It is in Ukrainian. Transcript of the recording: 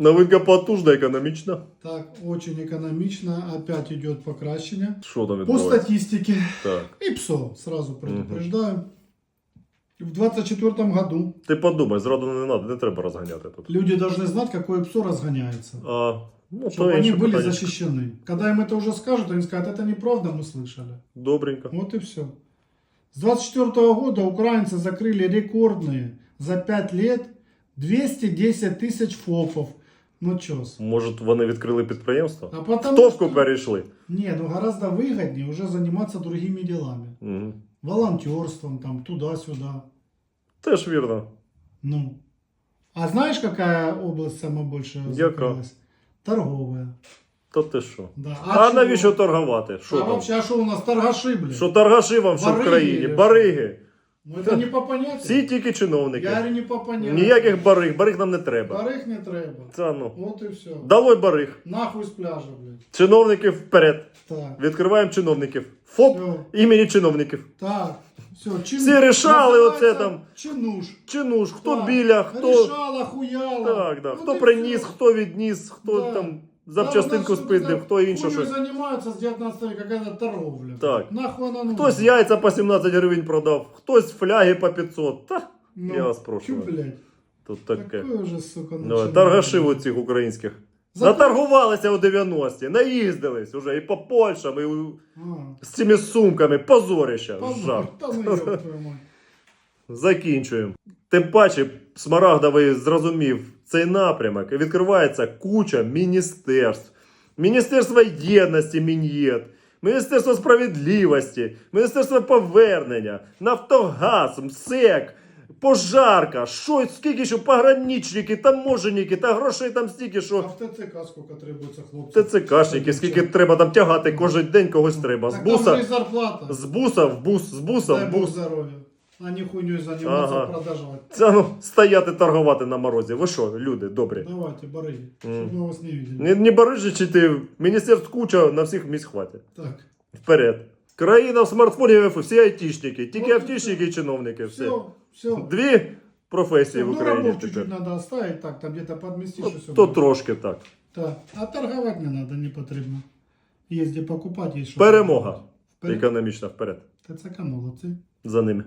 Новинка потужна, економічна. Так, очень экономично. Опять идет покращение. Що там По відбувається? статистике. Так. И ПСО, сразу предупреждаю. В 2024 году Ти подумай, зраду не надо, не треба розганяти тут. люди должны знать, какое ПСО разгоняется. А, ну, Чтобы то они інше были питання. защищены. Когда им это уже скажут, они скажут, это неправда, мы слышали. Добренько. Вот и все. С 24 года украинцы закрыли рекордные за 5 лет 210 тысяч ФОПов. Ну чё? с- Може, вони відкрили підприємство? А потому Товку что- перейшли. Не, ну гораздо выгоднее уже заниматься другими делами. Угу. Волонтерством, там, туда-сюда. Теж вірно. Ну. А знаешь, какая область самая большая Яка? закрылась? Торговая. То ти що? Да. А, чё? навіщо торгувати? Що а там? вообще, а что у нас торгаши, блин? Що торгаші вам що в Бариги країні? или Бариги. Ну это не по понятию. Всі тільки чиновники. Я говорю, не по понятию. Ніяких бариг, бариг нам не треба. Барыг не треба. Це ну. Вот и все. Долой бариг. Нахуй с пляжа, блядь. Чиновників вперед. Так. Відкриваємо чиновників. ФОП Всё. імені чиновників. Так. Все. Чин... Всі рішали Називається оце там. Чинуш. Чинуш, хто Так. біля, хто. Рішала, хуяла. Так, да. Ну, Хто ти приніс, все. хто відніс, хто Да. там запчастинку спиздив, хто інше щось. занимаются с 19 века, какая-то торговля. Так. Нахуй она нужна? Хтось яйця по 17 гривень продав, хтось фляги по 500. Та, Ну, я вас прошу. Чё, блядь? тут таке. Уже, сука, Ну, начинает. торгашів оцих українських. За- Наторгувалися у 90-ті, наїздились уже і по Польщам, і у- А, з цими сумками. Позорище. Жах. Та ну ёб твою мать. Закінчуємо. Тим паче, Смарагдовий зрозумів цей напрямок і відкривається куча міністерств. Міністерство єдності Мін'єд, Міністерство справедливості, Міністерство повернення, Нафтогаз, МСЕК, Пожарка, що, скільки що, пограничники, таможенники, та грошей там стільки, що. А в ТЦК сколько требуется хлопців? ТЦКшники, скільки треба там тягати кожен день когось треба. З Так там же буса, і зарплата. з буса в бус, з буса Дай в Бог бус. здоров'я. А не хуйню заниматься, Ага. продажувати. Це ну, стояти торгувати на морозі. Ви що, люди, добрі? Давайте, барыги, Мгм. чтобы мы вас не видели. Не, не барижі чи ти міністерств куча на всіх місць хватить. Так, Вперед. Країна в смартфоні всі айтішники, тільки От і айтішники і чиновники. Все. все, все. Дві професії в ну, Україні рабов чуть-чуть тепер. надо оставить, так, там где-то подместишь Ну, и все. то трошки так. Так. А торговать не надо, не потрібно. Є де покупати, є що. Перемога. Вперед. Економічна вперед. ТЦК молодці. За ними.